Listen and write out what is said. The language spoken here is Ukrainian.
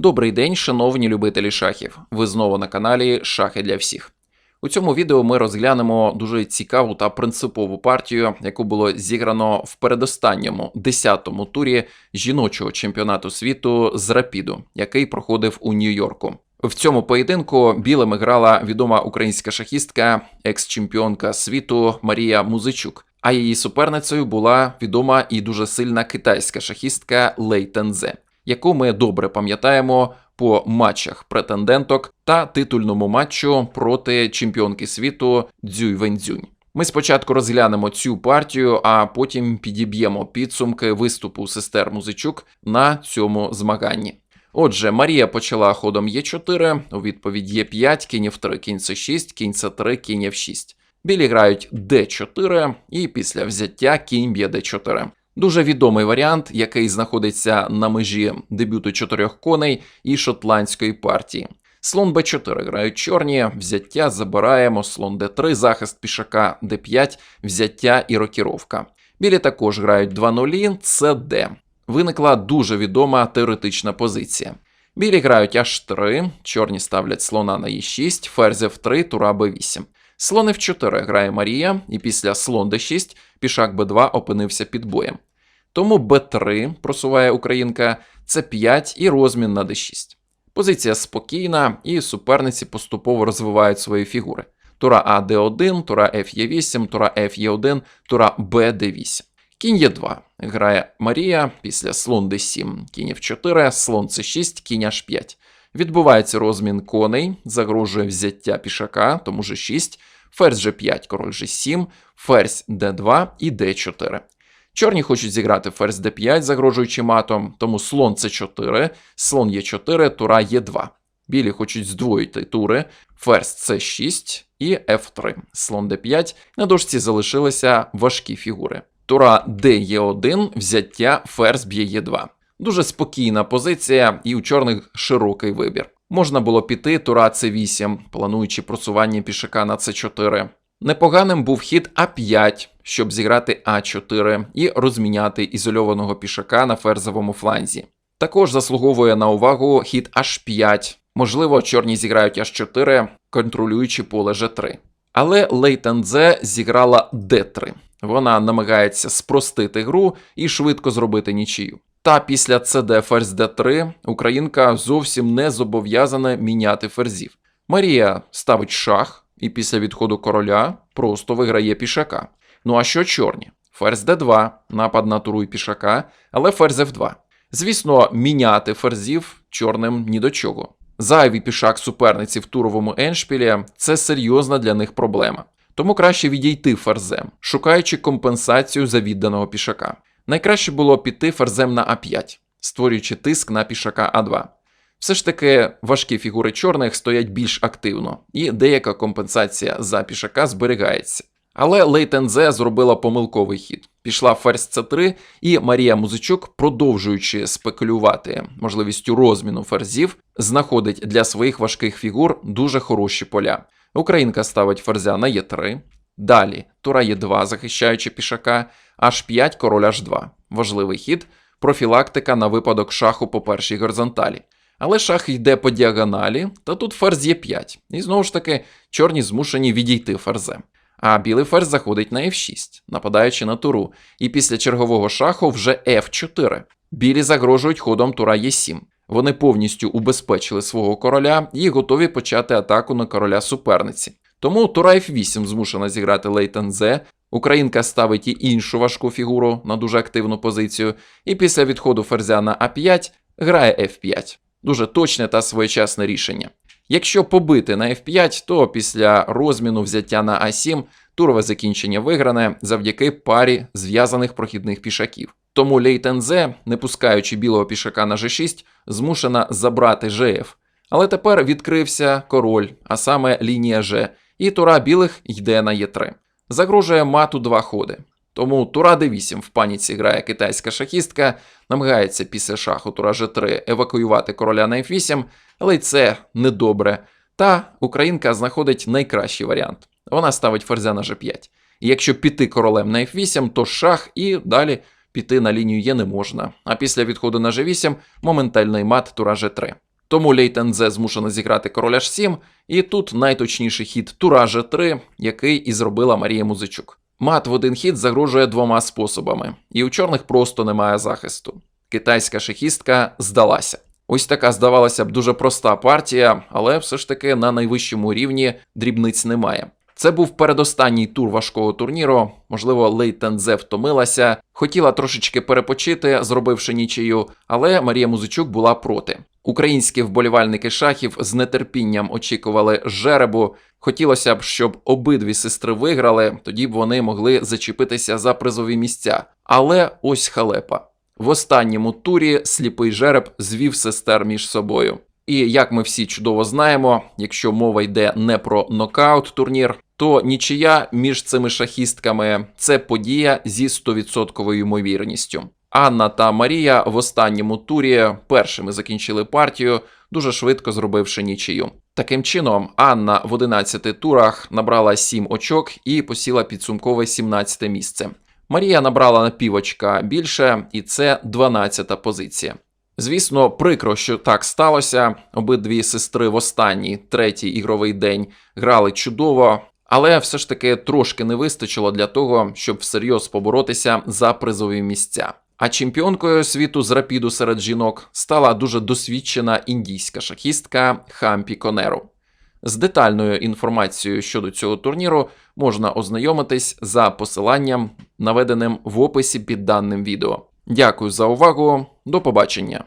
Добрий день, шановні любителі шахів. Ви знову на каналі Шахи для всіх. У цьому відео ми розглянемо дуже цікаву та принципову партію, яку було зіграно в передостанньому 10-му турі жіночого чемпіонату світу з рапіду, який проходив у Нью-Йорку. В цьому поєдинку білими грала відома українська шахістка, екс-чемпіонка світу Марія Музичук. А її суперницею була відома і дуже сильна китайська шахістка Лей Тензе, яку ми добре пам'ятаємо по матчах претенденток та титульному матчу проти чемпіонки світу Дзюй Вензюнь. Ми спочатку розглянемо цю партію, а потім підіб'ємо підсумки виступу сестер Музичук на цьому змаганні. Отже, Марія почала ходом Е4, у відповідь Е5, кінь F3, кінь С6, кінь С3, кінь F6. Білі грають Д4 і після взяття кінь б'є Д4. Дуже відомий варіант, який знаходиться на межі дебюту чотирьох коней і шотландської партії. Слон Б4 грають чорні, взяття забираємо, слон Д3, захист пішака Д5, взяття і рокіровка. Білі також грають 2 нулі, це Д. Виникла дуже відома теоретична позиція. Білі грають H3, чорні ставлять слона на Е6, ферзь F3, тура Б8. Слон F4 грає Марія, і після слон d6 пішак b2 опинився під боєм. Тому b3 просуває українка, c5 і розмін на d6. Позиція спокійна, і суперниці поступово розвивають свої фігури. Тура А d1, тура Ф Е8, тура Ф Е1, тура Б d8. Кінь Е2 грає Марія, після слон d7, кінь F4, слон c6, кінь H5. Відбувається розмін коней, загрожує взяття пішака, тому G6, ферзь G5, король G7, ферзь D2 і D4. Чорні хочуть зіграти ферзь D5, загрожуючи матом, тому слон C4, слон Е4, тура Е2. Білі хочуть здвоїти тури, ферзь С6 і F3. Слон D5. На дошці залишилися важкі фігури. Тура Д'Е1, взяття ферзь б'є Е2. Дуже спокійна позиція, і у чорних широкий вибір. Можна було піти тура С8, плануючи просування пішака на С4. Непоганим був хід А5, щоб зіграти А4 і розміняти ізольованого пішака на ферзовому фланзі. Також заслуговує на увагу хід H5. Можливо, чорні зіграють H4, контролюючи поле G3. Але Лейтензе зіграла D3. Вона намагається спростити гру і швидко зробити нічию. Та після CD ферзь d3 українка зовсім не зобов'язана міняти ферзів. Марія ставить шах і після відходу короля просто виграє пішака. Ну а що чорні? Ферзь d2, напад на туру і пішака, але ферзь f2. Звісно, міняти ферзів чорним ні до чого. Зайвий пішак суперниці в туровому еншпілі це серйозна для них проблема. Тому краще відійти ферзем, шукаючи компенсацію за відданого пішака. Найкраще було піти ферзем на А5, створюючи тиск на пішака А2. Все ж таки важкі фігури чорних стоять більш активно, і деяка компенсація за пішака зберігається. Але Лейтензе зробила помилковий хід. Пішла ферзь С3, і Марія Музичук, продовжуючи спекулювати можливістю розміну ферзів, знаходить для своїх важких фігур дуже хороші поля. Українка ставить ферзя на Е3, далі тура Е2, захищаючи пішака, H5, король H2. Важливий хід, профілактика на випадок шаху по першій горизонталі. Але шах йде по діагоналі, та тут ферзь є 5. І знову ж таки, чорні змушені відійти ферзем. А білий ферзь заходить на F6, нападаючи на туру. І після чергового шаху вже F4. Білі загрожують ходом тура Е7. Вони повністю убезпечили свого короля і готові почати атаку на короля суперниці. Тому тура F8 змушена зіграти Лейтен Зе. Українка ставить і іншу важку фігуру на дуже активну позицію, і після відходу ферзя на А5 грає F5. Дуже точне та своєчасне рішення. Якщо побити на F5, то після розміну взяття на А7 турове закінчення вигране завдяки парі зв'язаних прохідних пішаків. Тому Лейтензе, не пускаючи білого пішака на G6, змушена забрати GF. Але тепер відкрився король, а саме лінія G, і тура білих йде на Е3. Загрожує мату два ходи. Тому тура d8 в паніці грає китайська шахістка, намагається після шаху тура g3 евакуювати короля на f8, але й це недобре. Та українка знаходить найкращий варіант. Вона ставить ферзя на g5. І якщо піти королем на f8, то шах і далі піти на лінію Є не можна. А після відходу на g8 моментальний мат тура g3. Тому Лейтензе змушена зіграти короля H7, і тут найточніший хід тура G3, який і зробила Марія Музичук. Мат в один хід загрожує двома способами, і у чорних просто немає захисту. Китайська шахістка здалася. Ось така здавалося б дуже проста партія, але все ж таки на найвищому рівні дрібниць немає. Це був передостанній тур важкого турніру. Можливо, Лейтензе втомилася, хотіла трошечки перепочити, зробивши нічию, але Марія Музичук була проти. Українські вболівальники шахів з нетерпінням очікували жеребу. Хотілося б, щоб обидві сестри виграли, тоді б вони могли зачепитися за призові місця. Але ось халепа. В останньому турі сліпий жереб звів сестер між собою. І як ми всі чудово знаємо, якщо мова йде не про нокаут турнір, то нічия між цими шахістками це подія зі 100% ймовірністю. Анна та Марія в останньому турі першими закінчили партію, дуже швидко зробивши нічию. Таким чином, Анна в 11 турах набрала 7 очок і посіла підсумкове 17 місце. Марія набрала на півочка більше, і це 12-та позиція. Звісно, прикро, що так сталося. Обидві сестри в останній третій ігровий день грали чудово, але все ж таки трошки не вистачило для того, щоб всерйоз поборотися за призові місця. А чемпіонкою світу з рапіду серед жінок стала дуже досвідчена індійська шахістка Хампі Конеру. З детальною інформацією щодо цього турніру можна ознайомитись за посиланням, наведеним в описі під даним відео. Дякую за увагу, до побачення!